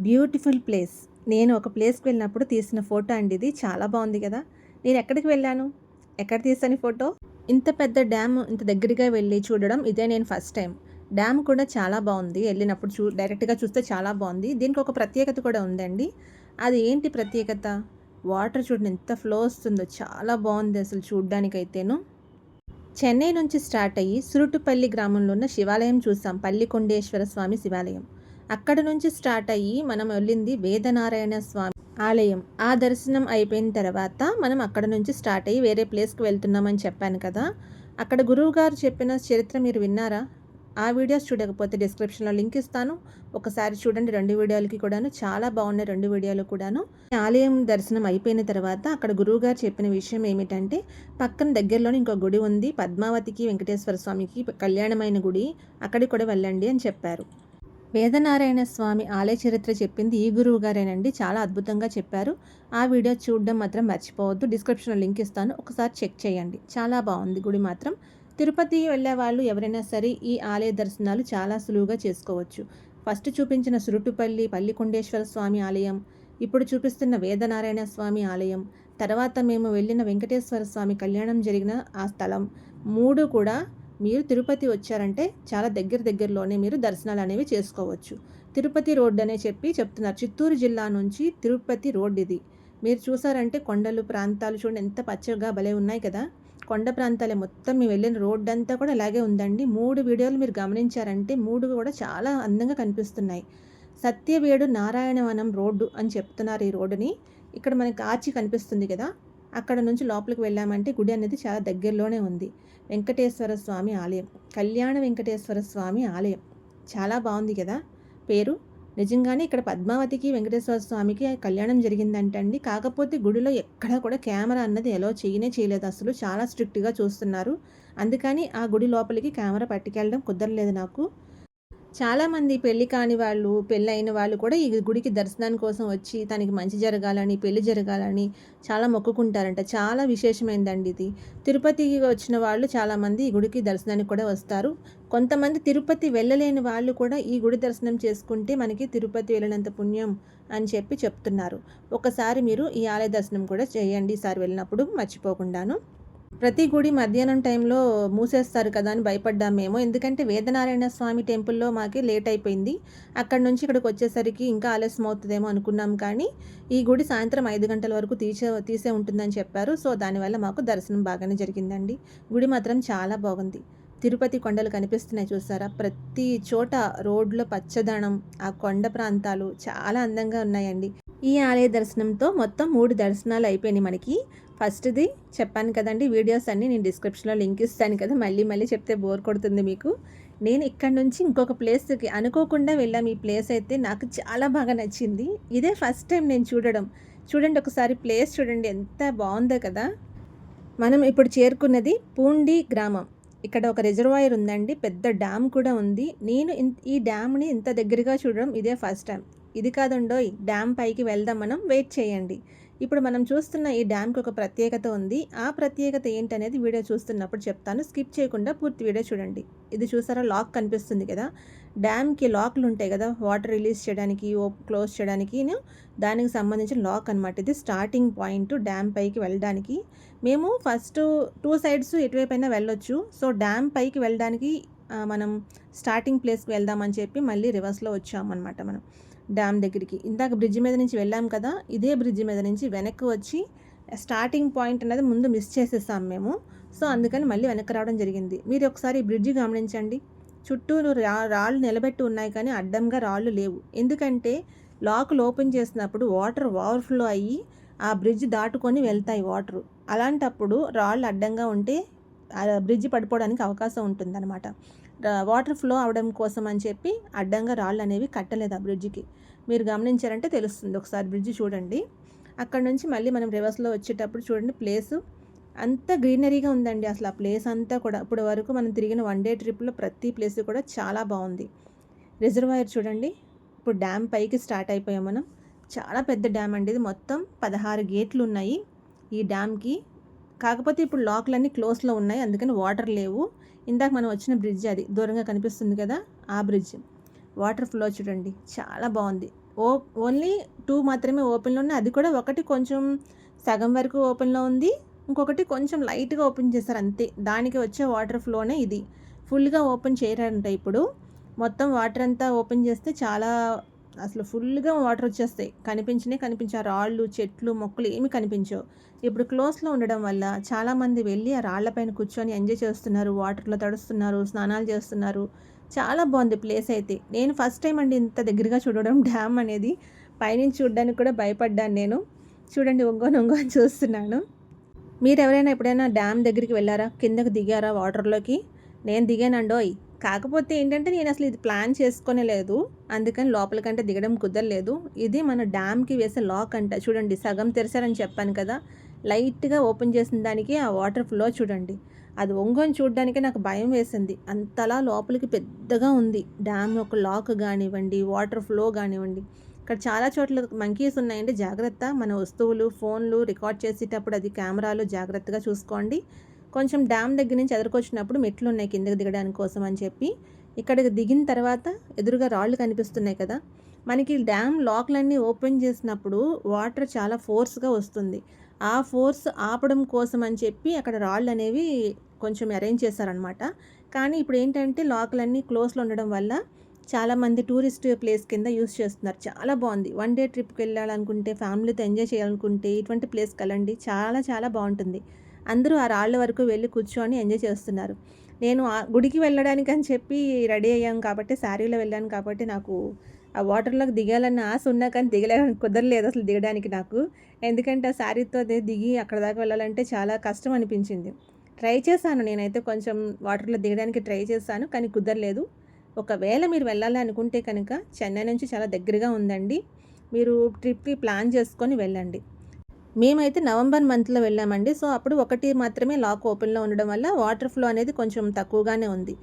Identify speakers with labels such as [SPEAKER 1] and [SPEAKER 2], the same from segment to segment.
[SPEAKER 1] Beautiful place. నేను ఒక ప్లేస్కి వెళ్ళినప్పుడు తీసిన ఫోటో అండి ఇది. చాలా బాగుంది కదా. నేను ఎక్కడికి వెళ్ళాను? ఎక్కడ తీసాను ఫోటో? ఇంత పెద్ద డ్యామ్ ఇంత దగ్గరగా వెళ్ళి చూడడం ఇదే నేను ఫస్ట్ టైం. డ్యామ్ కూడా చాలా బాగుంది. వెళ్ళినప్పుడు చూ డైరెక్ట్గా చూస్తే చాలా బాగుంది. దీనికి ఒక ప్రత్యేకత కూడా ఉందండి. అది ఏంటి ప్రత్యేకత? వాటర్ చూడండి ఎంత ఫ్లో వస్తుందో. చాలా బాగుంది అసలు చూడ్డానికైతేను. చెన్నై నుంచి స్టార్ట్ అయ్యి సురుటుపల్లి గ్రామంలో ఉన్న శివాలయం చూసాం. పల్లికొండేశ్వర స్వామి శివాలయం. అక్కడ నుంచి స్టార్ట్ అయ్యి మనం వెళ్ళింది వేదనారాయణ స్వామి ఆలయం. ఆ దర్శనం అయిపోయిన తర్వాత మనం అక్కడ నుంచి స్టార్ట్ అయ్యి వేరే ప్లేస్కి వెళ్తున్నామని చెప్పాను కదా. అక్కడ గురువు గారు చెప్పిన చరిత్ర మీరు విన్నారా? ఆ వీడియోస్ చూడకపోతే డిస్క్రిప్షన్లో లింక్ ఇస్తాను. ఒకసారి చూడండి రెండు వీడియోలకి కూడాను. చాలా బాగున్నాయి రెండు వీడియోలు కూడాను. ఆలయం దర్శనం అయిపోయిన తర్వాత అక్కడ గురువుగారు చెప్పిన విషయం ఏమిటంటే పక్కన దగ్గరలోనే ఇంకో గుడి ఉంది. పద్మావతికి వెంకటేశ్వర స్వామికి కళ్యాణమైన గుడి. అక్కడికి కూడా వెళ్ళండి అని చెప్పారు. వేదనారాయణ స్వామి ఆలయ చరిత్ర చెప్పింది ఈ గురువు గారేనండి. చాలా అద్భుతంగా చెప్పారు. ఆ వీడియో చూడడం మాత్రం మర్చిపోవద్దు. డిస్క్రిప్షన్లో లింక్ ఇస్తాను. ఒకసారి చెక్ చేయండి. చాలా బాగుంది గుడి మాత్రం. తిరుపతి వెళ్ళే వాళ్ళు ఎవరైనా సరే ఈ ఆలయ దర్శనాలు చాలా సులువుగా చేసుకోవచ్చు. ఫస్ట్ చూపించిన సురుటుపల్లి పల్లికొండేశ్వర స్వామి ఆలయం ఇప్పుడు చూపిస్తున్న వేదనారాయణ స్వామి ఆలయం తర్వాత మేము వెళ్ళిన వెంకటేశ్వర స్వామి కళ్యాణం జరిగిన ఆ స్థలం మూడు కూడా మీరు తిరుపతి వచ్చారంటే చాలా దగ్గర దగ్గరలోనే మీరు దర్శనాలు అనేవి చేసుకోవచ్చు. తిరుపతి రోడ్ అనే చెప్పి చెప్తున్నారు. చిత్తూరు జిల్లా నుంచి తిరుపతి రోడ్ ఇది. మీరు చూసారంటే కొండలు ప్రాంతాలు చూడండి. ఎంత పచ్చగా భలే ఉన్నాయి కదా. కొండ ప్రాంతాలే మొత్తం మేము వెళ్ళిన రోడ్ అంతా కూడా ఇలాగే ఉందండి. మూడు వీడియోలు మీరు గమనించారంటే మూడు కూడా చాలా అందంగా కనిపిస్తున్నాయి. సత్యవేడు నారాయణవనం రోడ్డు అని చెప్తున్నారు ఈ రోడ్డుని. ఇక్కడ మనకి ఆచి కనిపిస్తుంది కదా. అక్కడ నుంచి లోపలికి వెళ్ళామంటే గుడి అనేది చాలా దగ్గరలోనే ఉంది. వెంకటేశ్వర స్వామి ఆలయం. కళ్యాణ వెంకటేశ్వర స్వామి ఆలయం. చాలా బాగుంది కదా పేరు. నిజంగానే ఇక్కడ పద్మావతికి వెంకటేశ్వర స్వామికి కళ్యాణం జరిగిందంటండి. కాకపోతే గుడిలో ఎక్కడా కూడా కెమెరా అన్నది ఎలా చేయనే చేయలేదు. అసలు చాలా స్ట్రిక్ట్గా చూస్తున్నారు. అందుకని ఆ గుడి లోపలికి కెమెరా పట్టుకెళ్ళడం కుదరలేదు నాకు. చాలామంది పెళ్ళి కాని వాళ్ళు పెళ్ళైన వాళ్ళు కూడా ఈ గుడికి దర్శనాని కోసం వచ్చి తనకి మంచి జరగాలని పెళ్ళి జరగాలని చాలా మొక్కుకుంటారంట. చాలా విశేషమైందండి ఇది. తిరుపతికి వచ్చిన వాళ్ళు చాలామంది ఈ గుడికి దర్శనానికి కూడా వస్తారు. కొంతమంది తిరుపతి వెళ్ళలేని వాళ్ళు కూడా ఈ గుడి దర్శనం చేసుకుంటే మనకి తిరుపతి వెళ్ళినంత పుణ్యం అని చెప్పి చెప్తున్నారు. ఒకసారి మీరు ఈ ఆలయ దర్శనం కూడా చేయండి. ఈసారి వెళ్ళినప్పుడు మర్చిపోకుండాను. ప్రతి గుడి మధ్యాహ్నం టైంలో మూసేస్తారు కదా అని భయపడ్డాం మేము ఎందుకంటే వేదనారాయణ స్వామి టెంపుల్లో మాకి లేట్ అయిపోయింది. అక్కడ నుంచి ఇక్కడికి వచ్చేసరికి ఇంకా ఆలస్యం అవుతుందేమో అనుకున్నాం కానీ ఈ గుడి సాయంత్రం ఐదు గంటల వరకు తీసే తీసే ఉంటుందని చెప్పారు. సో దానివల్ల మాకు దర్శనం బాగానే జరిగిందండి. గుడి మాత్రం చాలా బాగుంది. తిరుపతి కొండలు కనిపిస్తున్నాయి చూసారా? ప్రతి చోట రోడ్లో పచ్చదనం ఆ కొండ ప్రాంతాలు చాలా అందంగా ఉన్నాయండి. ఈ ఆలయ దర్శనంతో మొత్తం మూడు దర్శనాలు అయిపోయినాయి మనకి. ఫస్ట్ది చెప్పాను కదండి వీడియోస్ అన్నీ నేను డిస్క్రిప్షన్లో లింక్ ఇస్తాను కదా మళ్ళీ మళ్ళీ చెప్తే బోర్ కొడుతుంది మీకు. నేను ఇక్కడ నుంచి ఇంకొక ప్లేస్కి అనుకోకుండా వెళ్ళాం ఈ ప్లేస్ అయితే నాకు చాలా బాగా నచ్చింది. ఇదే ఫస్ట్ టైం నేను చూడడం. చూడండి ఒకసారి ప్లేస్ చూడండి ఎంత బాగుందో కదా. మనం ఇప్పుడు చేరుకున్నది పూండి గ్రామం. ఇక్కడ ఒక రిజర్వాయర్ ఉందండి పెద్ద డ్యామ్ కూడా ఉంది. నేను ఈ డ్యామ్ని ఇంత దగ్గరగా చూడడం ఇదే ఫస్ట్ టైం. ఇది కాదుండోయ్ డ్యామ్ పైకి వెళ్దాం మనం వెయిట్ చేయండి. ఇప్పుడు మనం చూస్తున్న ఈ డ్యామ్కి ఒక ప్రత్యేకత ఉంది. ఆ ప్రత్యేకత ఏంటనేది వీడియో చూస్తున్నప్పుడు చెప్తాను. స్కిప్ చేయకుండా పూర్తి వీడియో చూడండి. ఇది చూసారా? లాక్ కనిపిస్తుంది కదా. డ్యామ్కి లాక్లు ఉంటాయి కదా. వాటర్ రిలీజ్ చేయడానికి ఓ క్లోజ్ చేయడానికి దానికి సంబంధించిన లాక్ అనమాట ఇది స్టార్టింగ్ పాయింట్ డ్యామ్ పైకి వెళ్ళడానికి. మేము ఫస్ట్ టూ సైడ్స్ ఎటువైపు అయినా వెళ్ళొచ్చు. సో డ్యామ్ పైకి వెళ్ళడానికి మనం స్టార్టింగ్ ప్లేస్కి వెళ్దామని చెప్పి మళ్ళీ రివర్స్లో వచ్చామన్నమాట మనం. డ్యామ్ దగ్గరికి. ఇందాక బ్రిడ్జ్ మీద నుంచి వెళ్ళాం కదా ఇదే బ్రిడ్జ్ మీద నుంచి వెనక్కి వచ్చి స్టార్టింగ్ పాయింట్ అనేది ముందు మిస్ చేసేసాం మేము. సో అందుకని మళ్ళీ వెనక్కి రావడం జరిగింది. మీరు ఒకసారి బ్రిడ్జి బ్రిడ్జ్ గమనించండి. చుట్టూరు రా రాళ్ళు నిలబెట్టి ఉన్నాయి కానీ అడ్డంగా రాళ్ళు లేవు. ఎందుకంటే లాకులు ఓపెన్ చేసినప్పుడు వాటర్ ఓవర్ఫ్లో అయ్యి ఆ బ్రిడ్జ్ దాటుకొని వెళ్తాయి వాటర్. అలాంటప్పుడు రాళ్ళు అడ్డంగా ఉంటే బ్రిడ్జ్ పడిపోవడానికి అవకాశం ఉంటుందన్నమాట. వాటర్ ఫ్లో అవడం కోసం అని చెప్పి అడ్డంగా రాళ్ళు అనేవి కట్టలేదు ఆ బ్రిడ్జికి. మీరు గమనించారంటే తెలుస్తుంది. ఒకసారి బ్రిడ్జ్ చూడండి. అక్కడ నుంచి మళ్ళీ మనం రివర్స్లో వచ్చేటప్పుడు చూడండి ప్లేసు అంత గ్రీనరీగా ఉందండి అసలు ఆ ప్లేస్ అంతా కూడా. ఇప్పటి వరకు మనం తిరిగిన వన్ డే ట్రిప్లో ప్రతి ప్లేస్ కూడా చాలా బాగుంది. రిజర్వాయర్ చూడండి. ఇప్పుడు డ్యామ్ పైకి స్టార్ట్ అయిపోయాం మనం. చాలా పెద్ద డ్యామ్ అండి ఇది. మొత్తం పదహారు గేట్లు ఉన్నాయి ఈ డ్యామ్కి కాకపోతే ఇప్పుడు లాక్లన్నీ క్లోజ్లో ఉన్నాయి. అందుకని వాటర్ లేవు. ఇందాక మనం వచ్చిన బ్రిడ్జ్ అది. దూరంగా కనిపిస్తుంది కదా ఆ బ్రిడ్జ్. వాటర్ ఫ్లో చూడండి. చాలా బాగుంది. ఓ ఓన్లీ టూ మాత్రమే ఓపెన్లో ఉన్నాయి. అది కూడా ఒకటి కొంచెం సగం వరకు ఓపెన్లో ఉంది. ఇంకొకటి కొంచెం లైట్గా ఓపెన్ చేస్తారు అంతే. దానికి వచ్చే వాటర్ ఫ్లోనే ఇది. ఫుల్గా ఓపెన్ చేయరంట ఇప్పుడు. మొత్తం వాటర్ అంతా ఓపెన్ చేస్తే చాలా అసలు ఫుల్గా వాటర్ వచ్చేస్తాయి. కనిపించినే కనిపించే రాళ్ళు చెట్లు మొక్కలు ఏమి కనిపించవు. ఇప్పుడు క్లోజ్లో ఉండడం వల్ల చాలామంది వెళ్ళి ఆ రాళ్ళపైన కూర్చొని ఎంజాయ్ చేస్తున్నారు. వాటర్లో తడుస్తున్నారు స్నానాలు చేస్తున్నారు. చాలా బాగుంది ప్లేస్ అయితే. నేను ఫస్ట్ టైం అండి ఇంత దగ్గరగా చూడడం డ్యామ్ అనేది. పైనుంచి చూడడానికి కూడా భయపడ్డాను నేను. చూడండి ఒంగోని ఒంగోని చూస్తున్నాను. మీరు ఎవరైనా ఎప్పుడైనా డ్యామ్ దగ్గరికి వెళ్ళారా? కిందకు దిగారా వాటర్లోకి? నేను దిగానండోయ్. కాకపోతే ఏంటంటే నేను అసలు ఇది ప్లాన్ చేసుకునే లేదు. అందుకని లోపలికంటే దిగడం కుదరలేదు. ఇది మన డ్యామ్కి వేసే లాక్ అంట. చూడండి సగం తెరిచారని చెప్పాను కదా. లైట్గా ఓపెన్ చేసిన దానికి ఆ వాటర్ ఫ్లో చూడండి. అది ఒంగోని చూడడానికి నాకు భయం వేసింది. అంతలా లోపలికి పెద్దగా ఉంది. డ్యామ్ యొక్క లాక్ కానివ్వండి వాటర్ ఫ్లో కానివ్వండి. ఇక్కడ చాలా చోట్ల మంకీస్ ఉన్నాయండి. జాగ్రత్త. మన వస్తువులు ఫోన్లు రికార్డ్ చేసేటప్పుడు అది కెమెరాలు జాగ్రత్తగా చూసుకోండి. కొంచెం డ్యామ్ దగ్గర నుంచి ఎదురుకొచ్చినప్పుడు మెట్లు ఉన్నాయి కిందకి దిగడానికి కోసం అని చెప్పి. ఇక్కడికి దిగిన తర్వాత ఎదురుగా రాళ్ళు కనిపిస్తున్నాయి కదా. మనకి డ్యామ్ లాక్లన్నీ ఓపెన్ చేసినప్పుడు వాటర్ చాలా ఫోర్స్గా వస్తుంది. ఆ ఫోర్స్ ఆపడం కోసం అని చెప్పి అక్కడ రాళ్ళు అనేవి కొంచెం అరేంజ్ చేశారనమాట కానీ ఇప్పుడు ఏంటంటే లాక్లన్నీ క్లోజ్లో ఉండడం వల్ల చాలామంది టూరిస్ట్ ప్లేస్ కింద యూస్ చేస్తున్నారు. చాలా బాగుంది. వన్ డే ట్రిప్కి వెళ్ళాలనుకుంటే ఫ్యామిలీతో ఎంజాయ్ చేయాలనుకుంటే ఇటువంటి ప్లేస్కి వెళ్ళండి. చాలా చాలా బాగుంటుంది. అందరూ ఆ రాళ్ళ వరకు వెళ్ళి కూర్చొని ఎంజాయ్ చేస్తున్నారు. నేను ఆ గుడికి వెళ్ళడానికి అని చెప్పి రెడీ అయ్యాం కాబట్టి శారీలో వెళ్ళాను కాబట్టి నాకు ఆ వాటర్లోకి దిగాలన్న ఆశ ఉన్నా కానీ దిగలేదని కుదరలేదు అసలు దిగడానికి నాకు. ఎందుకంటే ఆ శారీతో అదే దిగి అక్కడ దాకా వెళ్ళాలంటే చాలా కష్టం అనిపించింది. ట్రై చేశాను నేనైతే కొంచెం వాటర్లో దిగడానికి ట్రై చేశాను కానీ కుదరలేదు. ఒకవేళ మీరు వెళ్ళాలి అనుకుంటే కనుక చెన్నై నుంచి చాలా దగ్గరగా ఉందండి. మీరు ట్రిప్కి ప్లాన్ చేసుకొని వెళ్ళండి. మేమైతే నవంబర్ మంత్లో వెళ్ళామండి. సో అప్పుడు ఒకటి మాత్రమే లాక్ ఓపెన్లో ఉండడం వల్ల వాటర్ ఫ్లో అనేది కొంచెం తక్కువగానే ఉంది.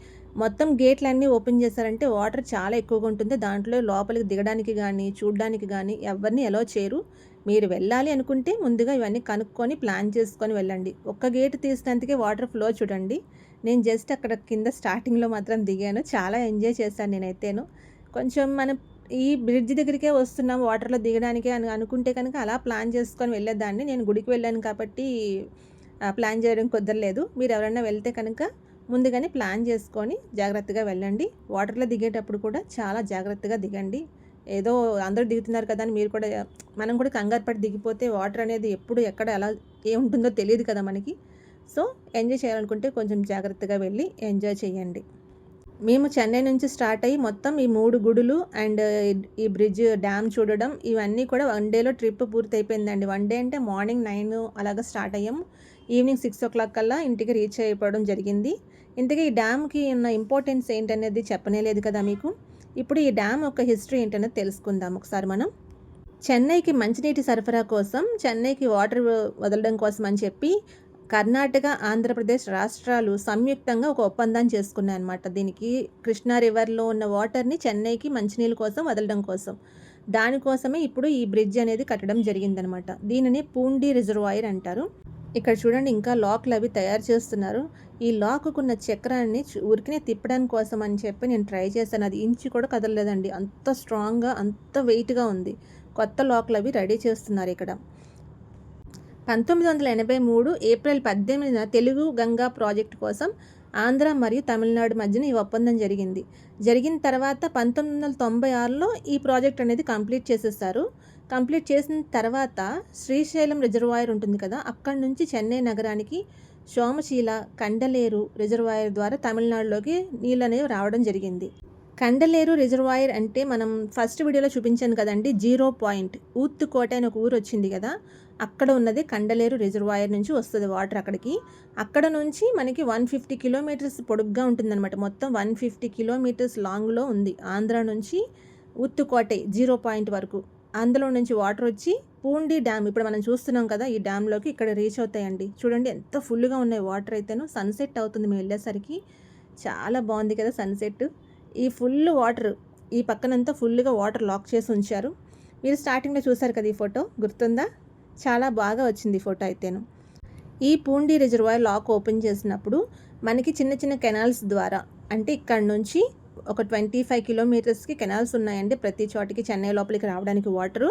[SPEAKER 1] మొత్తం గేట్లన్నీ ఓపెన్ చేశారంటే వాటర్ చాలా ఎక్కువగా ఉంటుంది. దాంట్లో లోపలికి దిగడానికి కానీ చూడడానికి కానీ ఎవరిని ఎలా చేయరు. మీరు వెళ్ళాలి అనుకుంటే ముందుగా ఇవన్నీ కనుక్కొని ప్లాన్ చేసుకొని వెళ్ళండి. ఒక్క గేట్ తీసినందుకే వాటర్ ఫ్లో చూడండి. నేను జస్ట్ అక్కడ కింద స్టార్టింగ్లో మాత్రం దిగాను. చాలా ఎంజాయ్ చేశాను నేనైతేను. కొంచెం మనం ఈ బ్రిడ్జ్ దగ్గరికే వస్తున్నాం వాటర్లో దిగడానికే అని అనుకుంటే కనుక అలా ప్లాన్ చేసుకొని వెళ్ళేదాన్ని నేను గుడికి వెళ్ళాను కాబట్టి ప్లాన్ చేయడం కుదరలేదు. మీరు ఎవరైనా వెళ్తే కనుక ముందుగానే ప్లాన్ చేసుకొని జాగ్రత్తగా వెళ్ళండి. వాటర్లో దిగేటప్పుడు కూడా చాలా జాగ్రత్తగా దిగండి. ఏదో అందరూ దిగుతున్నారు కదా అని మీరు కూడా మనం కూడా కంగారు పడి దిగిపోతే వాటర్ అనేది ఎప్పుడు ఎక్కడ ఎలా ఏముంటుందో తెలియదు కదా మనకి. సో ఎంజాయ్ చేయాలనుకుంటే కొంచెం జాగ్రత్తగా వెళ్ళి ఎంజాయ్ చేయండి. మేము చెన్నై నుంచి స్టార్ట్ అయ్యి మొత్తం ఈ మూడు గుడులు అండ్ ఈ బ్రిడ్జ్ డ్యామ్ చూడడం ఇవన్నీ కూడా వన్ డేలో ట్రిప్ పూర్తి అయిపోయిందండి వన్ డే అంటే మార్నింగ్ నైన్ అలాగా స్టార్ట్ అయ్యాము ఈవినింగ్ సిక్స్ ఓ క్లాక్ కల్లా ఇంటికి రీచ్ అయిపోవడం జరిగింది. ఇంతకీ ఈ డ్యామ్కి ఉన్న ఇంపార్టెన్స్ ఏంటనేది చెప్పనే లేదు కదా మీకు? ఇప్పుడు ఈ డ్యామ్ యొక్క హిస్టరీ ఏంటనేది తెలుసుకుందాం ఒకసారి మనం. చెన్నైకి మంచినీటి సరఫరా కోసం చెన్నైకి వాటర్ వదలడం కోసం అని చెప్పి కర్ణాటక ఆంధ్రప్రదేశ్ రాష్ట్రాలు సంయుక్తంగా ఒక ఒప్పందం చేసుకున్నాయి అనమాట దీనికి కృష్ణా రివర్లో ఉన్న వాటర్ని చెన్నైకి మంచినీళ్ళ కోసం వదలడం కోసం. దానికోసమే ఇప్పుడు ఈ బ్రిడ్జ్ అనేది కట్టడం జరిగిందనమాట దీనిని పూండి రిజర్వాయర్ అంటారు. ఇక్కడ చూడండి ఇంకా లాక్లు అవి తయారు చేస్తున్నారు. ఈ లాక్కున్న చక్రాన్ని ఉరికినే తిప్పడానికి కోసం అని చెప్పి నేను ట్రై చేశాను. అది ఇంచి కూడా కదలలేదండి. అంత స్ట్రాంగ్గా అంత వెయిట్గా ఉంది. కొత్త లాక్లు అవి రెడీ చేస్తున్నారు ఇక్కడ. పంతొమ్మిది వందల ఎనభై మూడు ఏప్రిల్ పద్దెనిమిదిన తెలుగు గంగా ప్రాజెక్టు కోసం ఆంధ్ర మరియు తమిళనాడు మధ్యన ఈ ఒప్పందం జరిగింది. జరిగిన తర్వాత పంతొమ్మిది వందల తొంభై ఆరులో ఈ ప్రాజెక్ట్ అనేది కంప్లీట్ చేసేస్తారు. కంప్లీట్ చేసిన తర్వాత శ్రీశైలం రిజర్వాయర్ ఉంటుంది కదా అక్కడి నుంచి చెన్నై నగరానికి సోమశీల కండలేరు రిజర్వాయర్ ద్వారా తమిళనాడులోకి నీళ్ళు అనేవి రావడం జరిగింది. కండలేరు రిజర్వాయర్ అంటే మనం ఫస్ట్ వీడియోలో చూపించాను కదండి జీరో పాయింట్. ఊత్తుకోట అని ఒక ఊరు వచ్చింది కదా అక్కడ ఉన్నది కండలేరు రిజర్వాయర్ నుంచి వస్తుంది వాటర్ అక్కడికి. అక్కడ నుంచి మనకి వన్ ఫిఫ్టీ కిలోమీటర్స్ పొడుగ్గా ఉంటుందన్నమాట. మొత్తం వన్ ఫిఫ్టీ కిలోమీటర్స్ లాంగ్లో ఉంది. ఆంధ్ర నుంచి ఉత్తుకోటై జీరో పాయింట్ వరకు. అందులో నుంచి వాటర్ వచ్చి పూండి డ్యామ్ ఇప్పుడు మనం చూస్తున్నాం కదా ఈ డ్యామ్లోకి ఇక్కడ రీచ్ అవుతాయండి. చూడండి ఎంత ఫుల్గా ఉన్నాయి వాటర్ అయితేను. సన్సెట్ అవుతుంది మేము వెళ్ళేసరికి. చాలా బాగుంది కదా సన్సెట్ ఈ ఫుల్ వాటర్ ఈ పక్కనంతా ఫుల్గా వాటర్ లాక్ చేసి ఉంచారు. మీరు స్టార్టింగ్లో చూసారు కదా ఈ ఫోటో? గుర్తుందా? చాలా బాగా వచ్చింది ఈ ఫోటో అయితేను. ఈ పూండి రిజర్వాయర్ లాక్ ఓపెన్ చేసినప్పుడు మనకి చిన్న చిన్న కెనాల్స్ ద్వారా అంటే ఇక్కడ నుంచి ఒక ట్వంటీ ఫైవ్ కిలోమీటర్స్కి కెనాల్స్ ఉన్నాయండి ప్రతి చోటికి చెన్నై లోపలికి రావడానికి వాటరు.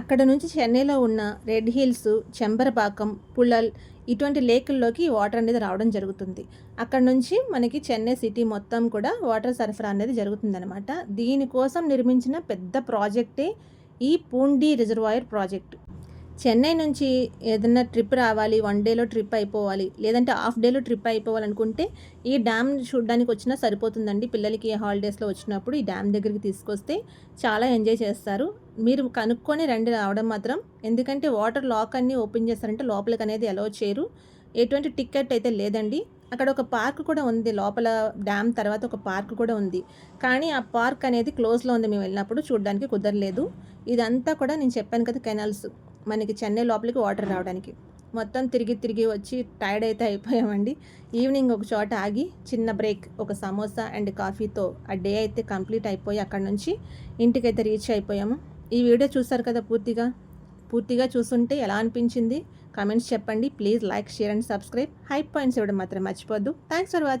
[SPEAKER 1] అక్కడ నుంచి చెన్నైలో ఉన్న రెడ్ హిల్స్ చెంబరపాకం పుల్లల్ ఇటువంటి లేకుల్లోకి వాటర్ అనేది రావడం జరుగుతుంది. అక్కడ నుంచి మనకి చెన్నై సిటీ మొత్తం కూడా వాటర్ సరఫరా అనేది జరుగుతుందనమాట దీనికోసం నిర్మించిన పెద్ద ప్రాజెక్టే ఈ పూండి రిజర్వాయర్ ప్రాజెక్ట్. చెన్నై నుంచి ఏదైనా ట్రిప్ రావాలి వన్ డేలో ట్రిప్ అయిపోవాలి లేదంటే హాఫ్ డేలో ట్రిప్ అయిపోవాలనుకుంటే ఈ డ్యామ్ చూడడానికి వచ్చినా సరిపోతుందండి. పిల్లలకి హాలిడేస్లో వచ్చినప్పుడు ఈ డ్యామ్ దగ్గరికి తీసుకొస్తే చాలా ఎంజాయ్ చేస్తారు. మీరు కనుక్కొని రండి రావడం మాత్రం. ఎందుకంటే వాటర్ లాక్ అన్నీ ఓపెన్ చేస్తారంటే లోపలికి అనేది అలౌ చేయరు. ఎటువంటి టికెట్ అయితే లేదండి. అక్కడ ఒక పార్క్ కూడా ఉంది. లోపల డ్యామ్ తర్వాత ఒక పార్క్ కూడా ఉంది. కానీ ఆ పార్క్ అనేది క్లోజ్లో ఉంది. మేము వెళ్ళినప్పుడు చూడడానికి కుదరలేదు. ఇదంతా కూడా నేను చెప్పాను కదా కెనాల్స్ మనకి చెన్నై లోపలికి వాటర్ రావడానికి. మొత్తం తిరిగి తిరిగి వచ్చి టైర్డ్ అయితే అయిపోయామండి. ఈవినింగ్ ఒక చోట ఆగి చిన్న బ్రేక్ ఒక సమోసా అండ్ కాఫీతో ఆ డే అయితే కంప్లీట్ అయిపోయి అక్కడ నుంచి ఇంటికైతే రీచ్ అయిపోయాము. ఈ వీడియో చూసారు కదా పూర్తిగా? పూర్తిగా చూస్తుంటే ఎలా అనిపించింది? కమెంట్స్ చెప్పండి. Please like share and subscribe high points ఇవ్వడం మాత్రం మర్చిపోద్దు. Thanks for watching